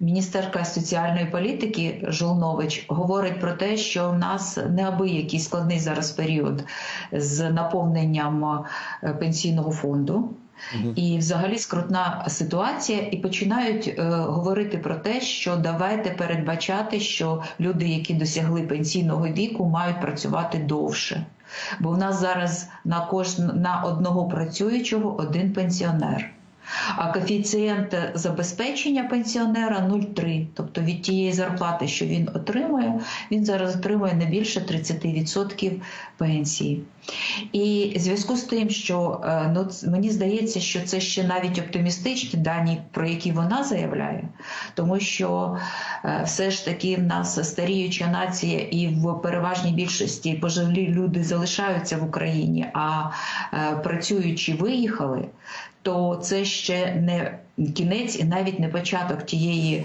Міністерка соціальної політики Жолнович говорить про те, що в нас неабиякий складний зараз період з наповненням е, пенсійного фонду. І взагалі скрутна ситуація, і починають е, говорити про те, що давайте передбачати, що люди, які досягли пенсійного віку, мають працювати довше. Бо в нас зараз на кож... на одного працюючого один пенсіонер. А коефіцієнт забезпечення пенсіонера 0,3. Тобто від тієї зарплати, що він отримує, він зараз отримує не більше 30% пенсії. І в зв'язку з тим, що е, ну, мені здається, що це ще навіть оптимістичні дані, про які вона заявляє, тому що е, все ж таки в нас старіюча нація, і в переважній більшості пожилі люди залишаються в Україні, а е, працюючі виїхали. То це ще не кінець і навіть не початок тієї